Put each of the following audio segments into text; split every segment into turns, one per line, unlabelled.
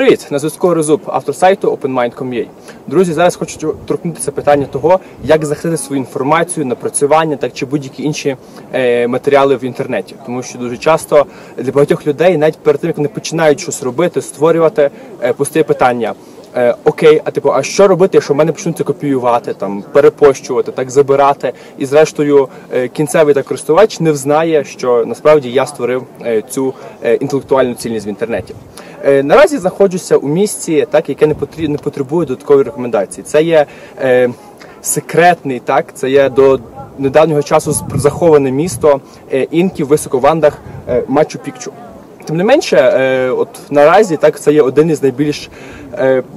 Привіт! На зв'язку Резуб, автор сайту OpenMind.com.ua. Друзі, зараз хочу торкнутися питання того, як захистити свою інформацію, напрацювання так чи будь-які інші е, матеріали в інтернеті. Тому що дуже часто для багатьох людей, навіть перед тим як вони починають щось робити, створювати, е, постає питання. Е, окей, а типу, а що робити, якщо в мене почнуть це копіювати, там перепощувати, так забирати, і зрештою е, кінцевий так користувач не взнає, що насправді я створив е, цю е, інтелектуальну цільність в інтернеті. Е, наразі знаходжуся у місці, так яке не потріб, не потребує додаткової рекомендації. Це є е, секретний, так це є до недавнього часу заховане місто е, інків в високовандах е, Мачу Пікчу. Тим не менше, е, от наразі так це є один із найбільш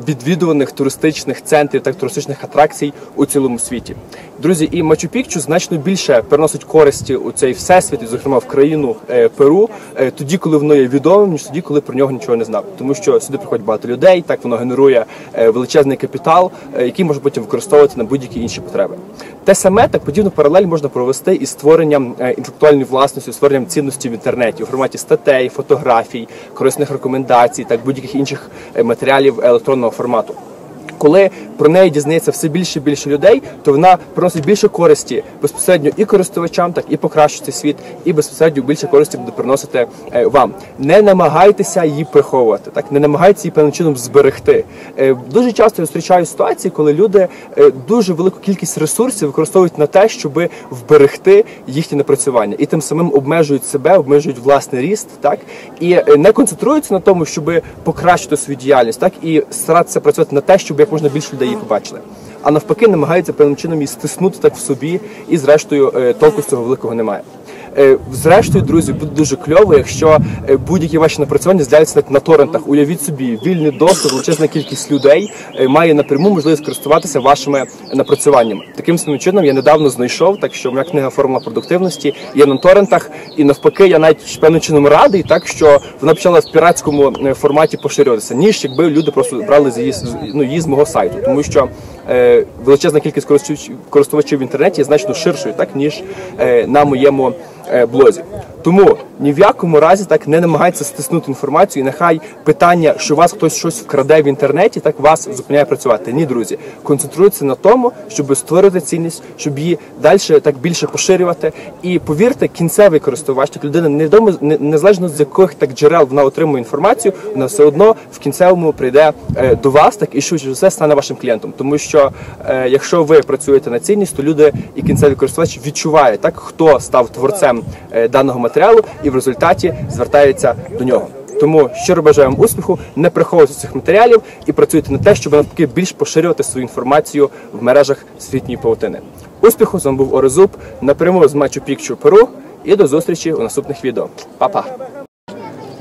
відвідуваних туристичних центрів, так туристичних атракцій у цілому світі. Друзі, і Мачу Пікчу значно більше приносить користі у цей всесвіт, і, зокрема в країну е, Перу, е, тоді, коли воно є відомим, ніж тоді, коли про нього нічого не знав. Тому що сюди приходять багато людей, так воно генерує е, величезний капітал, е, який можна потім використовувати на будь-які інші потреби. Те саме так подібну паралель можна провести із створенням е, інтелектуальної власності, створенням цінності в інтернеті у форматі статей, фотографій, корисних рекомендацій, так будь-яких інших е, матеріалів електронного формату. Коли про неї дізнається все більше і більше людей, то вона приносить більше користі безпосередньо і користувачам, так і покращити світ, і безпосередньо більше користі буде приносити е, вам. Не намагайтеся її приховувати, так не намагайтеся її певним чином зберегти. Е, дуже часто я зустрічаю ситуації, коли люди е, дуже велику кількість ресурсів використовують на те, щоб вберегти їхнє напрацювання, і тим самим обмежують себе, обмежують власний ріст, так і не концентруються на тому, щоб покращити свою діяльність, так і старатися працювати на те, щоб як можна більше людей її бачили. А навпаки, намагаються певним чином її стиснути так в собі, і зрештою е, толку з цього великого немає. Е, Зрештою, друзі, буде дуже кльово, якщо е, будь-які ваші напрацювання з'являться на торрентах. Уявіть собі, вільний доступ, величезна кількість людей е, має напряму можливість користуватися вашими напрацюваннями. Таким самим чином я недавно знайшов, так що моя книга формула продуктивності є на торрентах, і навпаки, я навіть певним чином радий, так що вона почала в піратському форматі поширюватися, ніж якби люди просто брали з її ну, її з мого сайту, тому що величезна кількість користувачів, в інтернеті є значно ширшою, так ніж на моєму блозі. Тому ні в якому разі так не намагайтеся стиснути інформацію, і нехай питання, що вас хтось щось вкраде в інтернеті, так вас зупиняє працювати. Ні, друзі, концентруйтеся на тому, щоб створити цінність, щоб її далі так більше поширювати. І повірте, кінцевий користувач, так людина невідомо не- незалежно з яких так джерел вона отримує інформацію, вона все одно в кінцевому прийде е, до вас, так і швидше все стане вашим клієнтом. Тому що е, якщо ви працюєте на цінність, то люди і кінцевий користувач відчуває так, хто став творцем е, даного матеріалу, і в результаті звертається до нього. Тому щиро бажаю вам успіху, не приховуйте цих матеріалів і працюйте на те, щоб навпаки більш поширювати свою інформацію в мережах світньої павутини. Успіху з вами був Орезуб напряму з Мачу Пікчу Перу і до зустрічі у наступних відео. Па-па!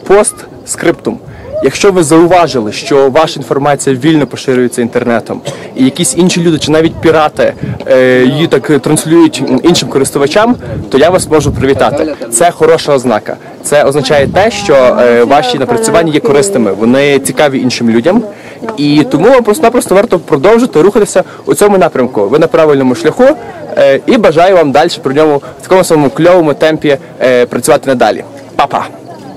Постскриптум. Якщо ви зауважили, що ваша інформація вільно поширюється інтернетом, і якісь інші люди, чи навіть пірати е, її так транслюють іншим користувачам, то я вас можу привітати. Це хороша ознака. Це означає те, що е, ваші напрацювання є корисними, вони цікаві іншим людям, і тому вам просто-напросто варто продовжити рухатися у цьому напрямку. Ви на правильному шляху, е, і бажаю вам далі при ньому в такому самому кльовому темпі е, працювати надалі. Па-па!